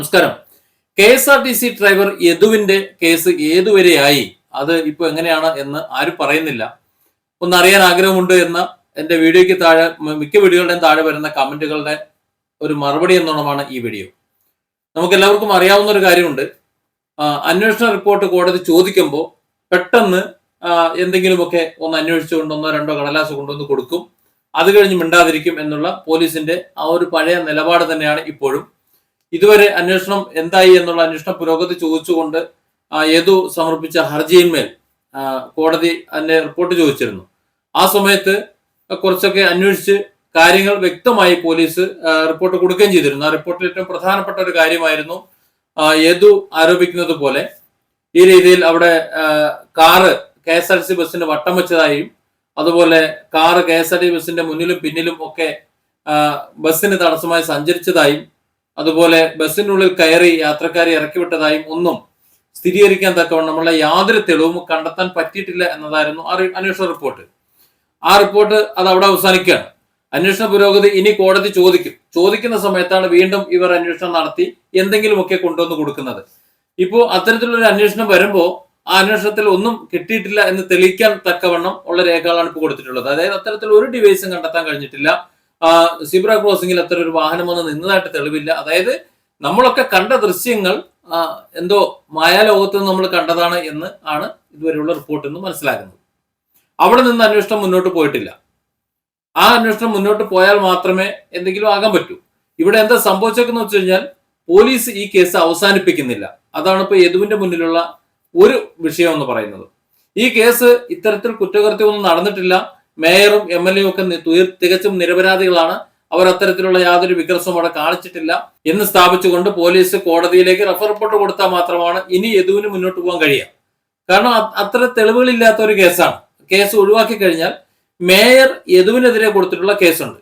നമസ്കാരം. K S R T C driver യദുവിന്റെ case ഏതുവരെയായി? അത് ഇപ്പൊ എങ്ങനെയാണ് എന്ന് ആരും പറയുന്നില്ല. ഒന്ന് അറിയാൻ ആഗ്രഹമുണ്ട് എന്ന എന്റെ വീഡിയോയ്ക്ക് താഴെ മിക്ക വീഡിയോകളുടെയും താഴെ വരുന്ന കമന്റുകളുടെ ഒരു മറുപടി എന്നോണമാണ് ഈ വീഡിയോ. നമുക്ക് എല്ലാവർക്കും അറിയാവുന്ന ഒരു കാര്യമുണ്ട് അന്വേഷണ റിപ്പോർട്ട് കോടതി ചോദിക്കുമ്പോൾ പെട്ടെന്ന് എന്തെങ്കിലുമൊക്കെ ഒന്ന് അന്വേഷിച്ചുകൊണ്ട് ഒന്നോ രണ്ടോ കടലാസ് കൊണ്ടുവന്ന് കൊടുക്കും. അത് കഴിഞ്ഞ് മിണ്ടാതിരിക്കും എന്നുള്ള പോലീസിന്റെ ആ ഒരു പഴയ നിലപാട് തന്നെയാണ് ഇപ്പോഴും ഇതുവരെ അന്വേഷണം എന്തായി എന്നുള്ള അന്വേഷണ പുരോഗതി ചോദിച്ചുകൊണ്ട് യദു സമർപ്പിച്ച ഹർജിയിന്മേൽ കോടതി അതിന്റെ റിപ്പോർട്ട് ചോദിച്ചിരുന്നു. ആ സമയത്ത് കുറച്ചൊക്കെ അന്വേഷിച്ച് കാര്യങ്ങൾ വ്യക്തമായി പോലീസ് റിപ്പോർട്ട് കൊടുക്കുകയും ചെയ്തിരുന്നു. ആ റിപ്പോർട്ടിൽ ഏറ്റവും പ്രധാനപ്പെട്ട ഒരു കാര്യമായിരുന്നു യദു ആരോപിക്കുന്നത് പോലെ ഈ രീതിയിൽ അവിടെ car K S R C ബസ്സിന് വട്ടം വെച്ചതായും അതുപോലെ car K S R T ബസ്സിന്റെ മുന്നിലും പിന്നിലും ഒക്കെ ബസ്സിന് തടസ്സമായി സഞ്ചരിച്ചതായും അതുപോലെ ബസ്സിനുള്ളിൽ കയറി യാത്രക്കാരെ ഇറക്കി വിട്ടതായും ഒന്നും സ്ഥിരീകരിക്കാൻ തക്കവണ്ണമുള്ള യാതൊരു തെളിവും കണ്ടെത്താൻ പറ്റിയിട്ടില്ല എന്നതായിരുന്നു ആ അന്വേഷണ റിപ്പോർട്ട്. ആ റിപ്പോർട്ട് അത് അവിടെ അവസാനിക്കുകയാണ്. അന്വേഷണ പുരോഗതി ഇനി കോടതി ചോദിക്കും. ചോദിക്കുന്ന സമയത്താണ് വീണ്ടും ഇവർ അന്വേഷണം നടത്തി എന്തെങ്കിലുമൊക്കെ കൊണ്ടുവന്ന് കൊടുക്കുന്നത്. ഇപ്പോൾ അത്തരത്തിലുള്ള അന്വേഷണം വരുമ്പോൾ ആ അന്വേഷണത്തിൽ ഒന്നും കിട്ടിയിട്ടില്ല എന്ന് തെളിയിക്കാൻ തക്കവണ്ണം ഉള്ള രേഖകളാണ് ഇപ്പോൾ കൊടുത്തിട്ടുള്ളത്. അതായത് അത്തരത്തിൽ ഒരു ഡിവൈസും കണ്ടെത്താൻ കഴിഞ്ഞിട്ടില്ല. സിബ്ര ക്രോസിംഗിൽ അത്ര ഒരു വാഹനം വന്ന് നിന്നതായിട്ട് തെളിവില്ല. അതായത് നമ്മളൊക്കെ കണ്ട ദൃശ്യങ്ങൾ എന്തോ മായാലോകത്ത് നമ്മൾ കണ്ടതാണ് എന്ന് ആണ് ഇതുവരെയുള്ള റിപ്പോർട്ടിൽ നിന്ന് മനസ്സിലാക്കുന്നത് അവിടെ നിന്ന് അന്വേഷണം മുന്നോട്ട് പോയിട്ടില്ല. ആ അന്വേഷണം മുന്നോട്ട് പോയാൽ മാത്രമേ എന്തെങ്കിലും ആകാൻ പറ്റൂ. ഇവിടെ എന്താ സംഭവിച്ചേക്കെന്ന് വെച്ച് കഴിഞ്ഞാൽ പോലീസ് ഈ കേസ് അവസാനിപ്പിക്കുന്നില്ല. അതാണ് ഇപ്പൊ യദുവിന്റെ മുന്നിലുള്ള ഒരു വിഷയം എന്ന് പറയുന്നത്. ഈ കേസ് ഇത്തരത്തിൽ കുറ്റകൃത്യമൊന്നും നടന്നിട്ടില്ല. മേയറും എം എൽ എയും ഒക്കെ തികച്ചും നിരപരാധികളാണ്. അവർ അത്തരത്തിലുള്ള യാതൊരു വികസനവും അവിടെ കാണിച്ചിട്ടില്ല എന്ന് സ്ഥാപിച്ചുകൊണ്ട് പോലീസ് കോടതിയിലേക്ക് റഫർ റിപ്പോർട്ട് കൊടുത്താൽ മാത്രമാണ് ഇനി യദുവിന് മുന്നോട്ട് പോകാൻ കഴിയുക. കാരണം അത്ര തെളിവുകളില്ലാത്ത ഒരു കേസാണ്. കേസ് ഒഴിവാക്കി കഴിഞ്ഞാൽ മേയർ യദുവിനെതിരെ കൊടുത്തിട്ടുള്ള കേസുണ്ട്.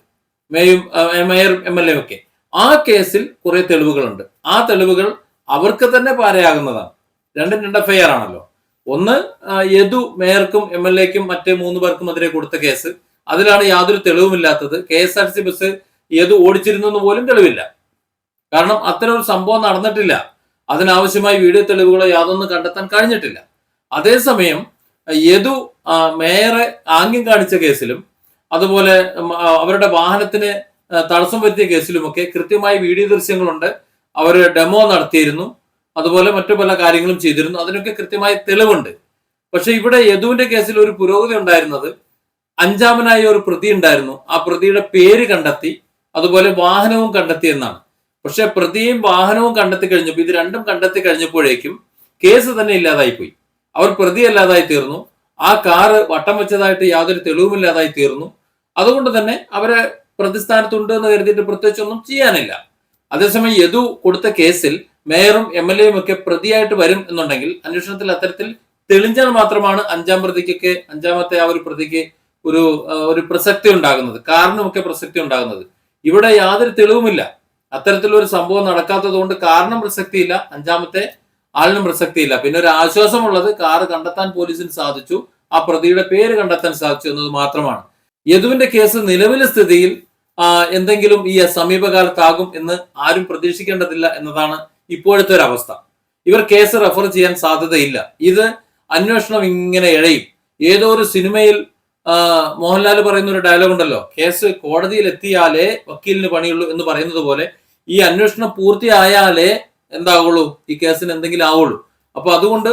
മേയും മേയർ എം എൽ എ ഒക്കെ. ആ കേസിൽ കുറെ തെളിവുകളുണ്ട്. ആ തെളിവുകൾ അവർക്ക് തന്നെ പാരയാകുന്നതാണ്. രണ്ടും രണ്ട് എഫ്ഐആർ ആണല്ലോ. ഒന്ന് യദു മേയർക്കും എം എൽ എക്കും മറ്റേ മൂന്ന് പേർക്കും എതിരെ കൊടുത്ത കേസ്. അതിലാണ് യാതൊരു തെളിവുമില്ലാത്തത്. K S R C bus Yadu ഓടിച്ചിരുന്നെന്ന് പോലും തെളിവില്ല. കാരണം അത്തരം ഒരു സംഭവം നടന്നിട്ടില്ല. അതിനാവശ്യമായ വീഡിയോ തെളിവുകളോ യാതൊന്നും കണ്ടെത്താൻ കഴിഞ്ഞിട്ടില്ല. അതേസമയം യദു മേയറെ ആംഗ്യം കാണിച്ച കേസിലും അതുപോലെ അവരുടെ വാഹനത്തിന് തടസ്സം വരുത്തിയ കേസിലുമൊക്കെ കൃത്യമായ വീഡിയോ ദൃശ്യങ്ങളുണ്ട്. അവർ ഡെമോ നടത്തിയിരുന്നു. അതുപോലെ മറ്റു പല കാര്യങ്ങളും ചെയ്തിരുന്നു. അതിനൊക്കെ കൃത്യമായ തെളിവുണ്ട്. പക്ഷെ ഇവിടെ യദുവിന്റെ കേസിൽ ഒരു പുരോഗതി ഉണ്ടായിരുന്നത് അഞ്ചാമനായ ഒരു പ്രതി ഉണ്ടായിരുന്നു ആ പ്രതിയുടെ പേര് കണ്ടെത്തി അതുപോലെ വാഹനവും കണ്ടെത്തി എന്നാണ്. പക്ഷെ പ്രതിയും വാഹനവും കണ്ടെത്തി കഴിഞ്ഞപ്പോൾ ഇത് രണ്ടും കണ്ടെത്തി കഴിഞ്ഞപ്പോഴേക്കും കേസ് തന്നെ ഇല്ലാതായി പോയി അവർ പ്രതി അല്ലാതായി തീർന്നു. ആ കാറ് വട്ടം വെച്ചതായിട്ട് യാതൊരു തെളിവുമില്ലാതായി തീർന്നു. അതുകൊണ്ട് തന്നെ അവരെ പ്രതിസ്ഥാനത്തുണ്ട് എന്ന് കരുതിയിട്ട് പ്രത്യേകിച്ച് ഒന്നും ചെയ്യാനില്ല. അതേസമയം യദു കൊടുത്ത കേസിൽ മേയറും എം എൽ എയും ഒക്കെ പ്രതിയായിട്ട് വരും എന്നുണ്ടെങ്കിൽ അന്വേഷണത്തിൽ അത്തരത്തിൽ തെളിഞ്ഞാൽ മാത്രമാണ് അഞ്ചാം പ്രതിക്കൊക്കെ അഞ്ചാമത്തെ ആ ഒരു പ്രതിക്ക് ഒരു ഒരു പ്രസക്തി ഉണ്ടാകുന്നത് കാരണമൊക്കെ പ്രസക്തി ഉണ്ടാകുന്നത്. ഇവിടെ യാതൊരു തെളിവുമില്ല. അത്തരത്തിലൊരു സംഭവം നടക്കാത്തത് കൊണ്ട് കാരണം പ്രസക്തിയില്ല അഞ്ചാമത്തെ ആളിനും പ്രസക്തിയില്ല. പിന്നെ ഒരു ആശ്വാസമുള്ളത് കാറ് കണ്ടെത്താൻ പോലീസിന് സാധിച്ചു ആ പ്രതിയുടെ പേര് കണ്ടെത്താൻ സാധിച്ചു എന്നത് മാത്രമാണ്. യദുവിന്റെ കേസ് നിലവിലെ സ്ഥിതിയിൽ എന്തെങ്കിലും ഈ സമീപകാലത്താകും എന്ന് ആരും പ്രതീക്ഷിക്കേണ്ടതില്ല എന്നതാണ് ഇപ്പോഴത്തെ ഒരു അവസ്ഥ. ഇവർ കേസ് റെഫർ ചെയ്യാൻ സാധ്യതയില്ല. ഇത് അന്വേഷണം ഇങ്ങനെ ഇഴയും ഏതോ ഒരു സിനിമയിൽ മോഹൻലാൽ പറയുന്ന ഒരു ഡയലോഗ് ഉണ്ടല്ലോ. കേസ് കോടതിയിൽ എത്തിയാലേ വക്കീലിന് പണിയുള്ളൂ എന്ന് പറയുന്നത് പോലെ ഈ അന്വേഷണം പൂർത്തിയായാലേ എന്താകുള്ളൂ ഈ കേസിന് എന്തെങ്കിലും ആവുള്ളൂ. അപ്പൊ അതുകൊണ്ട്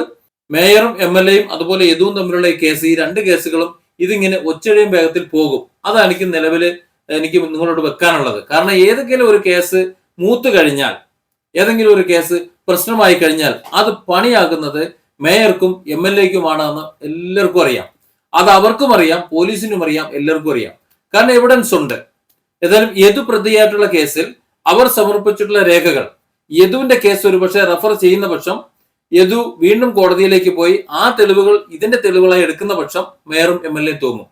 മേയറും എം എൽ എയും അതുപോലെ യദുവും തമ്മിലുള്ള ഈ കേസ് ഈ രണ്ട് കേസുകളും ഇതിങ്ങനെ ഒച്ചഴിയും വേഗത്തിൽ പോകും. അതാണ് എനിക്ക് നിലവിൽ എനിക്ക് നിങ്ങളോട് വെക്കാനുള്ളത്. കാരണം ഏതെങ്കിലും ഒരു കേസ് മൂത്ത് കഴിഞ്ഞാൽ ഏതെങ്കിലും ഒരു കേസ് പ്രശ്നമായി കഴിഞ്ഞാൽ അത് പണിയാക്കുന്നത് മേയർക്കും എം എൽ എക്കുമാണ് എന്ന് എല്ലാവർക്കും അറിയാം. അത് അവർക്കും അറിയാം പോലീസിനും അറിയാം എല്ലാവർക്കും അറിയാം. കാരണം എവിഡൻസ് ഉണ്ട്. ഏതായാലും യദു പ്രതിയായിട്ടുള്ള കേസിൽ അവർ സമർപ്പിച്ചിട്ടുള്ള രേഖകൾ യദുവിന്റെ കേസ് ഒരുപക്ഷെ റെഫർ ചെയ്യുന്ന പക്ഷം യദു വീണ്ടും കോടതിയിലേക്ക് പോയി ആ തെളിവുകൾ ഇതിന്റെ തെളിവുകളായി എടുക്കുന്ന പക്ഷം മേയറും എം എൽ എ തോന്നും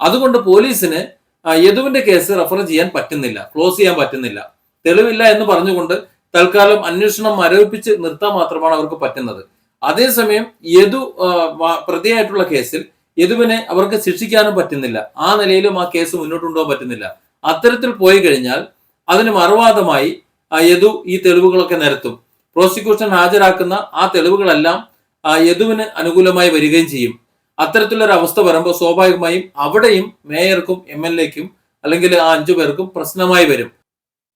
അതുകൊണ്ട് പോലീസിന് യദുവിന്റെ കേസ് റെഫർ ചെയ്യാൻ പറ്റുന്നില്ല ക്ലോസ് ചെയ്യാൻ പറ്റുന്നില്ല. തെളിവില്ല എന്ന് പറഞ്ഞുകൊണ്ട് തൽക്കാലം അന്വേഷണം മരവിപ്പിച്ച് നിർത്താൻ മാത്രമാണ് അവർക്ക് പറ്റുന്നത്. അതേസമയം യദു പ്രതിയായിട്ടുള്ള കേസിൽ യദുവിനെ അവർക്ക് ശിക്ഷിക്കാനും പറ്റുന്നില്ല. ആ നിലയിലും ആ കേസ് മുന്നോട്ട് കൊണ്ടുപോകാൻ പറ്റുന്നില്ല. അത്തരത്തിൽ പോയി കഴിഞ്ഞാൽ അതിന് മറുവാദമായി യദു ഈ തെളിവുകളൊക്കെ നിരത്തും. പ്രോസിക്യൂഷൻ ഹാജരാക്കുന്ന ആ തെളിവുകളെല്ലാം യദുവിന് അനുകൂലമായി വരികയും ചെയ്യും. അത്തരത്തിലൊരു അവസ്ഥ വരുമ്പോൾ സ്വാഭാവികമായും അവിടെയും മേയർക്കും എം എൽ എക്കും അല്ലെങ്കിൽ ആ അഞ്ചു പേർക്കും പ്രശ്നമായി വരും.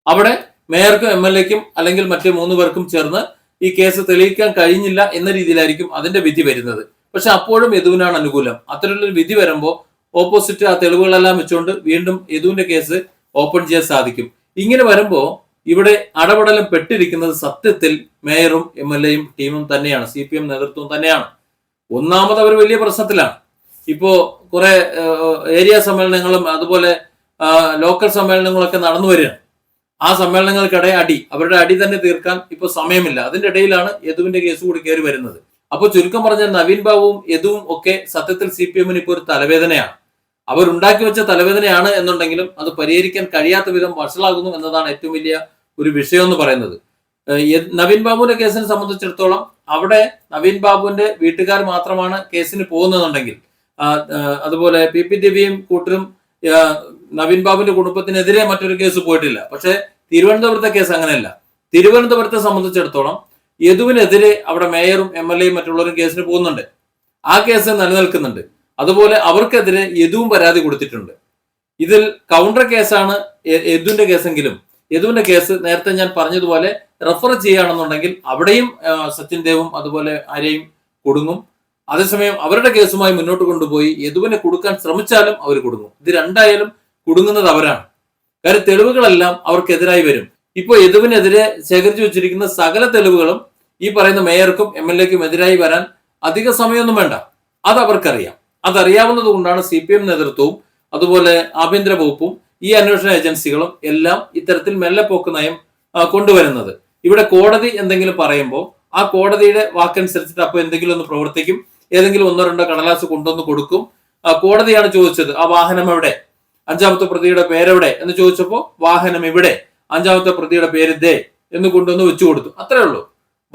അവിടെ മേയർക്കും എം എൽ എക്കും അല്ലെങ്കിൽ മറ്റു മൂന്ന് പേർക്കും ചേർന്ന് ഈ കേസ് തെളിയിക്കാൻ കഴിഞ്ഞില്ല എന്ന രീതിയിലായിരിക്കും അതിന്റെ വിധി വരുന്നത്. പക്ഷെ അപ്പോഴും യദുവിനാണ് അനുകൂലം. അത്തരത്തിലൊരു വിധി വരുമ്പോൾ ഓപ്പോസിറ്റ് ആ തെളിവുകളെല്ലാം വെച്ചുകൊണ്ട് വീണ്ടും യദുവിന്റെ കേസ് ഓപ്പൺ ചെയ്യാൻ സാധിക്കും. ഇങ്ങനെ വരുമ്പോൾ ഇവിടെ അടപടലം പെട്ടിരിക്കുന്നത് സത്യത്തിൽ മേയറും എം എൽ എയും ടീമും തന്നെയാണ്. സി പി എം നേതൃത്വവും തന്നെയാണ്. ഒന്നാമത് അവർ വലിയ പ്രശ്നത്തിലാണ്. ഇപ്പോ കുറെ ഏരിയ സമ്മേളനങ്ങളും അതുപോലെ ലോക്കൽ സമ്മേളനങ്ങളൊക്കെ നടന്നു വരികയാണ്. ആ സമ്മേളനങ്ങൾക്കിടെ അടി അവരുടെ അടി തന്നെ തീർക്കാൻ ഇപ്പൊ സമയമില്ല. അതിന്റെ ഇടയിലാണ് യദുവിന്റെ കേസ് കൂടി കയറി വരുന്നത്. അപ്പോൾ ചുരുക്കം പറഞ്ഞ നവീൻ ബാബുവും യദുവും ഒക്കെ സത്യത്തിൽ സി പി എമ്മിന് ഇപ്പോൾ ഒരു തലവേദനയാണ്. അവരുണ്ടാക്കി വെച്ച തലവേദനയാണ് എന്നുണ്ടെങ്കിലും അത് പരിഹരിക്കാൻ കഴിയാത്ത വിധം വഷളാകുന്നു എന്നതാണ് ഏറ്റവും വലിയ ഒരു വിഷയം എന്ന് പറയുന്നത് നവീൻ ബാബുവിന്റെ കേസിനെ സംബന്ധിച്ചിടത്തോളം അവിടെ നവീൻ ബാബുവിന്റെ വീട്ടുകാർ മാത്രമാണ് കേസിന് പോകുന്നതെന്നുണ്ടെങ്കിൽ അതുപോലെ പി പി ദിവ്യയും കൂട്ടരും നവീൻ ബാബുവിന്റെ കുടുംബത്തിനെതിരെ മറ്റൊരു കേസ് പോയിട്ടില്ല. പക്ഷെ തിരുവനന്തപുരത്തെ കേസ് അങ്ങനെയല്ല. തിരുവനന്തപുരത്തെ സംബന്ധിച്ചിടത്തോളം യദുവിനെതിരെ അവിടെ മേയറും എം എൽ എയും മറ്റുള്ളവരും കേസിന് പോകുന്നുണ്ട്. ആ കേസ് നിലനിൽക്കുന്നുണ്ട്. അതുപോലെ അവർക്കെതിരെ യദുവും പരാതി കൊടുത്തിട്ടുണ്ട്. ഇതിൽ കൗണ്ടർ കേസാണ് യദുവിന്റെ കേസെങ്കിലും. യദുവിന്റെ കേസ് നേരത്തെ ഞാൻ പറഞ്ഞതുപോലെ റെഫർ ചെയ്യുകയാണെന്നുണ്ടെങ്കിൽ അവിടെയും സച്ചിൻ ദേവും അതുപോലെ ആരെയും കുടുങ്ങും. അതേസമയം അവരുടെ കേസുമായി മുന്നോട്ട് കൊണ്ടുപോയി യദുവിനെ കൊടുക്കാൻ ശ്രമിച്ചാലും അവർ കൊടുങ്ങും. ഇത് രണ്ടായാലും കുടുങ്ങുന്നത് അവരാണ്. കാര്യം തെളിവുകളെല്ലാം അവർക്കെതിരായി വരും. ഇപ്പൊ എതുവിനെതിരെ ശേഖരിച്ചു വെച്ചിരിക്കുന്ന സകല തെളിവുകളും ഈ പറയുന്ന മേയർക്കും എം എൽ എക്കും എതിരായി വരാൻ അധിക സമയമൊന്നും വേണ്ട. അത് അവർക്കറിയാം അതറിയാവുന്നത് കൊണ്ടാണ് സി പി എം നേതൃത്വവും അതുപോലെ ആഭ്യന്തര വകുപ്പും ഈ അന്വേഷണ ഏജൻസികളും എല്ലാം ഇത്തരത്തിൽ മെല്ലെപ്പോക്ക് നയം കൊണ്ടുവരുന്നത്. ഇവിടെ കോടതി എന്തെങ്കിലും പറയുമ്പോൾ ആ കോടതിയുടെ വാക്കനുസരിച്ചിട്ട് അപ്പോൾ എന്തെങ്കിലും ഒന്ന് പ്രവർത്തിക്കും. ഏതെങ്കിലും ഒന്നോ രണ്ടോ കടലാസ് കൊണ്ടുവന്ന് കൊടുക്കും. കോടതിയാണ് ചോദിച്ചത് ആ വാഹനം എവിടെ? അഞ്ചാമത്തെ പ്രതിയുടെ പേരെവിടെ എന്ന് ചോദിച്ചപ്പോൾ വാഹനം ഇവിടെ അഞ്ചാമത്തെ പ്രതിയുടെ പേര് ദേ എന്ന് കൊണ്ടുവന്ന് വെച്ചു കൊടുത്തു. അത്രേ ഉള്ളൂ.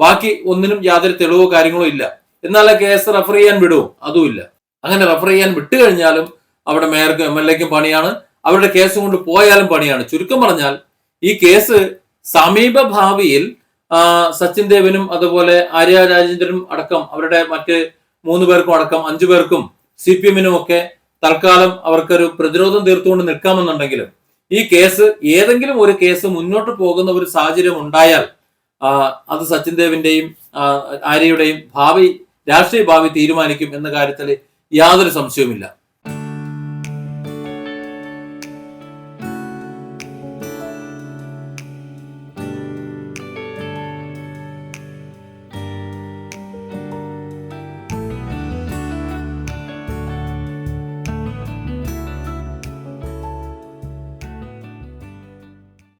ബാക്കി ഒന്നിനും യാതൊരു തെളിവോ കാര്യങ്ങളോ ഇല്ല. എന്നാലേ കേസ് റഫർ ചെയ്യാൻ വിടുവോ അതുമില്ല അങ്ങനെ റഫർ ചെയ്യാൻ വിട്ടു കഴിഞ്ഞാലും അവിടെ മേയർക്കും എം എൽ എക്കും പണിയാണ്. അവരുടെ കേസ് കൊണ്ട് പോയാലും പണിയാണ്. ചുരുക്കം പറഞ്ഞാൽ ഈ കേസ് സമീപ ഭാവിയിൽ സച്ചിൻ ദേവനും അതുപോലെ ആര്യ രാജേന്ദ്രനും അടക്കം അവരുടെ മറ്റ് മൂന്ന് പേർക്കും അടക്കം അഞ്ചു പേർക്കും സി പി എമ്മിനും ഒക്കെ തൽക്കാലം അവർക്കൊരു പ്രതിരോധം തീർത്തുകൊണ്ട് നിൽക്കാമെന്നുണ്ടെങ്കിലും ഈ കേസ് ഏതെങ്കിലും ഒരു കേസ് മുന്നോട്ട് പോകുന്ന ഒരു സാഹചര്യം ഉണ്ടായാൽ അത് സച്ചിൻ ദേവിന്റെയും ആര്യയുടെയും ഭാവി രാഷ്ട്രീയ ഭാവി തീരുമാനിക്കും എന്ന കാര്യത്തിൽ യാതൊരു സംശയവുമില്ല.